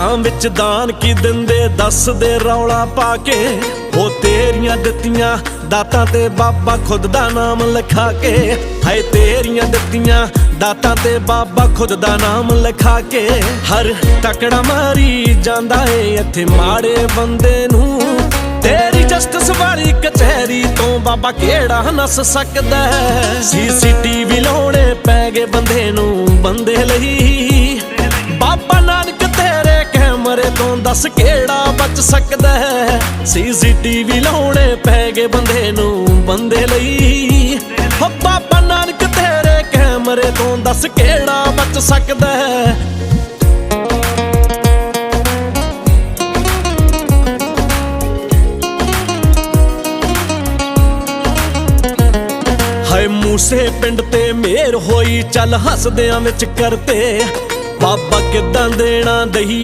ਘਰਾਂ ਵਿੱਚ ਦਾਨ ਕੀ ਦਿੰਦੇ? ਦੱਸਦੇ ਰੌਲਾ ਪਾ ਕੇ। ਉਹ ਤੇਰੀਆਂ ਦਿੱਤੀਆਂ ਦਾਤਾਂ ਤੇ ਬਾਬਾ ਖੁਦ ਦਾ ਨਾਮ ਲਿਖਾ ਕੇ। ਹਾਏ, ਤੇਰੀਆਂ ਦਿੱਤੀਆਂ ਦਾਤਾਂ ਤੇ ਬਾਬਾ ਖੁਦ ਦਾ ਨਾਮ ਲਿਖਾ ਕੇ। ਹਰ ਤਕੜਾ ਮਾਰੀ ਜਾਂਦਾ ਏ ਇੱਥੇ ਮਾੜੇ ਬੰਦੇ ਨੂੰ। ਤੇਰੀ ਜਸਟਿਸ ਵਾਲੀ ਕਚਹਿਰੀ ਤੋਂ ਬਾਬਾ ਕਿਹੜਾ ਨਸ ਸਕਦਾ? ਸੀਸੀਟੀਵੀ ਲਾਉਣੇ ਪੈ ਗਏ ਬੰਦੇ ਨੂੰ, ਬੰਦੇ ਲਈ। ਦੱਸ ਕਿਹੜਾ ਬਚ ਸਕਦਾ ਹੈ? ਸੀਸੀਟੀਵੀ ਲਾਉਣੇ ਪੈ ਗਏ ਬੰਦੇ ਨੂੰ, ਬੰਦੇ ਲਈ। ਹੋ ਬਾਬਾ ਨਾਨਕ, ਤੇਰੇ ਕੈਮਰੇ ਤੋਂ ਦੱਸ ਕਿਹੜਾ ਬਚ ਸਕਦਾ ਹਾਏ ਮੂਸੇ ਪਿੰਡ ਤੇ ਮੇਰ ਹੋਈ, ਚੱਲ ਹੱਸਦਿਆਂ ਵਿੱਚ ਕਰਤੇ। ਬਾਬਾ ਕਿਦਾਂ ਦੇਣਾ ਦਹੀ?